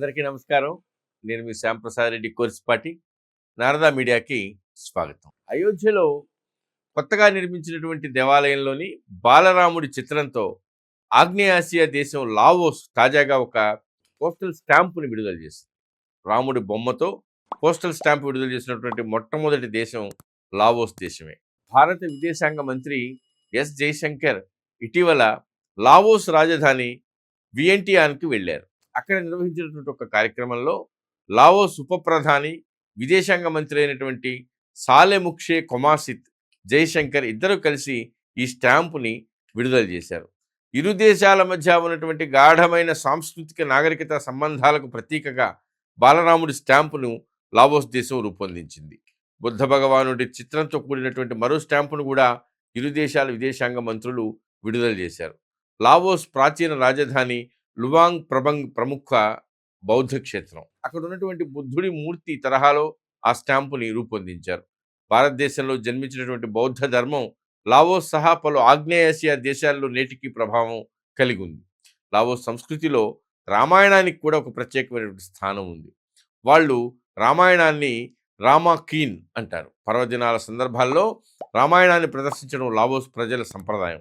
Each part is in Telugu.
అందరికీ నమస్కారం. నేను మీ శ్యాంప్రసాద్ రెడ్డి కోర్సుపాటి నారదా మీడియాకి స్వాగతం. అయోధ్యలో కొత్తగా నిర్మించినటువంటి దేవాలయంలోని బాలరాముడి చిత్రంతో ఆగ్నేయాసియా దేశం లావోస్ తాజాగా ఒక పోస్టల్ స్టాంపుని విడుదల చేసింది. రాముడి బొమ్మతో పోస్టల్ స్టాంప్ విడుదల చేసినటువంటి మొట్టమొదటి దేశం లావోస్ దేశమే. భారత విదేశాంగ మంత్రి ఎస్ జయశంకర్ ఇటీవల లావోస్ రాజధాని వియంటియాన్కి వెళ్ళారు. అక్కడ నిర్వహించినటువంటి ఒక కార్యక్రమంలో లావోస్ ఉప ప్రధాని విదేశాంగ మంత్రి అయినటువంటి సాలెముక్షే కొమాసిత్ జయశంకర్ ఇద్దరు కలిసి ఈ స్టాంపుని విడుదల చేశారు. ఇరు దేశాల మధ్య ఉన్నటువంటి గాఢమైన సాంస్కృతిక నాగరికత సంబంధాలకు ప్రతీకగా బాలరాముడి స్టాంపును లావోస్ దేశం రూపొందించింది. బుద్ధ భగవానుడి చిత్రంతో కూడినటువంటి మరో స్టాంపును కూడా ఇరు దేశాల విదేశాంగ మంత్రులు విడుదల చేశారు. లావోస్ ప్రాచీన రాజధాని లువాంగ్ ప్రభంగ్ ప్రముఖ బౌద్ధ క్షేత్రం. అక్కడ ఉన్నటువంటి బుద్ధుడి మూర్తి తరహాలో ఆ స్టాంపుని రూపొందించారు. భారతదేశంలో జన్మించినటువంటి బౌద్ధ ధర్మం లావోస్ సహా పలు ఆగ్నేయాసియా దేశాల్లో నేటికి ప్రభావం కలిగి ఉంది లావోస్ సంస్కృతిలో రామాయణానికి కూడా ఒక ప్రత్యేకమైనటువంటి స్థానం ఉంది. వాళ్ళు రామాయణాన్ని రామాకీన్ అంటారు. పర్వదినాల సందర్భాల్లో రామాయణాన్ని ప్రదర్శించడం లావోస్ ప్రజల సంప్రదాయం.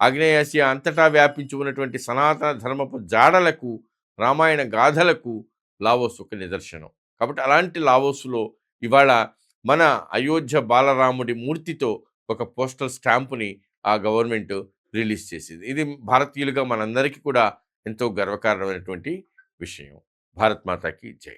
ఆగ్నేయాసియా అంతటా వ్యాపించి ఉన్నటువంటి సనాతన ధర్మపు జాడలకు రామాయణ గాథలకు లావోస్ ఒక నిదర్శనం. కాబట్టి అలాంటి లావోసులో ఇవాళ మన అయోధ్య బాలరాముడి మూర్తితో ఒక పోస్టల్ స్టాంపుని ఆ గవర్నమెంట్ రిలీజ్ చేసింది. ఇది భారతీయులుగా మనందరికీ కూడా ఎంతో గర్వకారణమైనటువంటి విషయం. భారత్ మాతాకి జై.